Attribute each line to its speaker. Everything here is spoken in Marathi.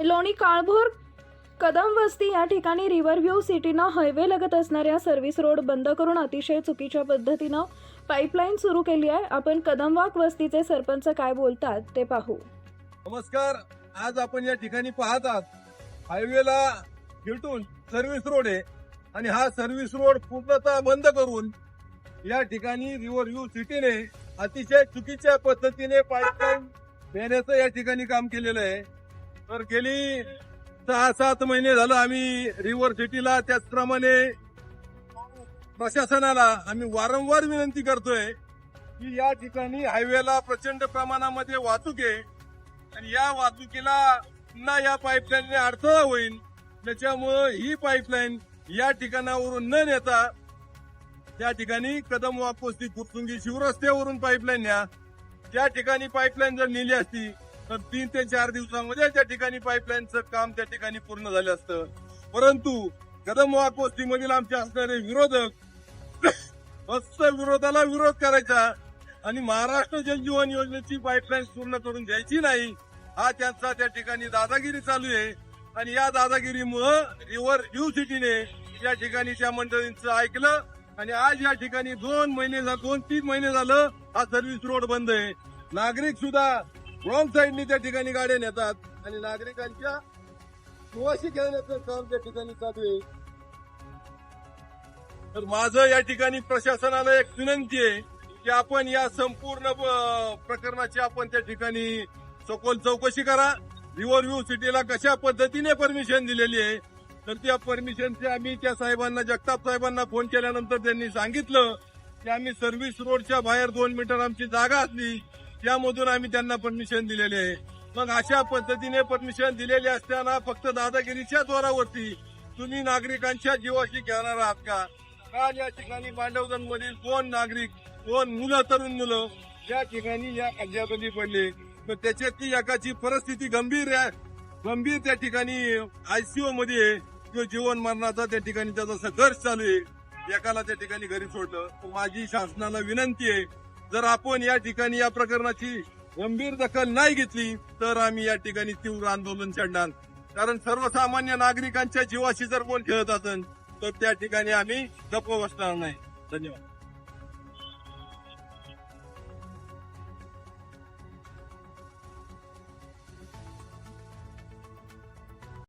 Speaker 1: लोणी काळभोर कदम वस्ती या ठिकाणी रिव्हरव्ह्यू सिटीनं हायवे लगत असणाऱ्या सर्व्हिस रोड बंद करून अतिशय चुकीच्या पद्धतीनं पाईपलाईन सुरू केली आहे. आपण कदमवाक वस्तीचे सरपंच काय बोलतात ते पाहू.
Speaker 2: नमस्कार. आज आपण या ठिकाणी पाहत आहात. हायवेला भेटून सर्व्हिस रोड आहे आणि हा सर्व्हिस रोड पूर्णतः बंद करून या ठिकाणी रिव्हर व्ह्यू सिटीने अतिशय चुकीच्या पद्धतीने पाईपलाईन देण्याचं या ठिकाणी काम केलेलं आहे. तर गेली सहा सात महिने झालं आम्ही रिव्हर सिटीला त्याचप्रमाणे प्रशासनाला आम्ही वारंवार विनंती करतोय की या ठिकाणी हायवेला प्रचंड प्रमाणामध्ये वाहतूक आहे आणि या वाहतुकीला पुन्हा या पाईपलाईनने अडथळा होईल. त्याच्यामुळं ही पाईपलाईन या ठिकाणावरून न नेता त्या ठिकाणी कदम वापोस्ती कुरसुंगी शिवरस्त्यावरून पाईपलाईन न्या. त्या ठिकाणी पाईपलाईन जर नेली असती तर तीन ते चार दिवसामध्ये त्या ठिकाणी पाईपलाईनचं काम त्या ठिकाणी पूर्ण झालं असतं. परंतु कदम वापोस्ती मधील आमचे असणारे विरोधक फक्त विरोधाला विरोध करायचा आणि महाराष्ट्र जलजीवन योजनेची पाईपलाईन पूर्ण करून द्यायची नाही हा त्यांचा त्या ठिकाणी दादागिरी चालू आहे. आणि या दादागिरीमुळं रिव्हर यू सिटीने या ठिकाणी त्या मंडळींचं ऐकलं आणि आज या ठिकाणी दोन महिने झा- दोन तीन महिने झालं हा सर्व्हिस रोड बंद आहे. नागरिक सुद्धा रॉंग साईडनी त्या ठिकाणी गाड्या नेतात आणि नागरिकांच्या सुवाशी घेण्याचं काम त्या ठिकाणी चालू आहे. तर माझं या ठिकाणी प्रशासनाला एक विनंती आहे की आपण या संपूर्ण प्रकरणाची आपण त्या ठिकाणी सखोल चौकशी करा. रिव्हरव्ह्यू सिटीला कशा पद्धतीने परमिशन दिलेली आहे तर त्या परमिशनचे आम्ही त्या साहेबांना जगताप साहेबांना फोन केल्यानंतर त्यांनी सांगितलं की आम्ही सर्व्हिस रोडच्या बाहेर दोन मीटर आमची जागा असली त्यामधून आम्ही त्यांना परमिशन दिलेली आहे. मग अशा पद्धतीने परमिशन दिलेली असताना फक्त दादागिरीच्या जोरावरती तुम्ही नागरिकांच्या जीवाशी घेणार आहात का? काल या ठिकाणी मांडवजन मधील दोन नागरिक दोन मुलं तरुण मुलं या ठिकाणी या खड्ड्यामध्ये पडले? तर त्याच्यातली एकाची परिस्थिती गंभीर आहे. गंभीर त्या ठिकाणी आयसीयू मध्ये आहे. जीवन मरणाचा त्या ठिकाणी त्याचा संघर्ष चालू आहे. एकाला त्या ठिकाणी घरी सोडलं. माझी शासनाला विनंती आहे जर आपण या ठिकाणी या प्रकरणाची गंभीर दखल नाही घेतली तर आम्ही या ठिकाणी तीव्र आंदोलन छेडणार कारण सर्वसामान्य नागरिकांच्या जीवाशी जर कोण खेळत असेल तर त्या ठिकाणी आम्ही गप्प बसणार नाही. धन्यवाद.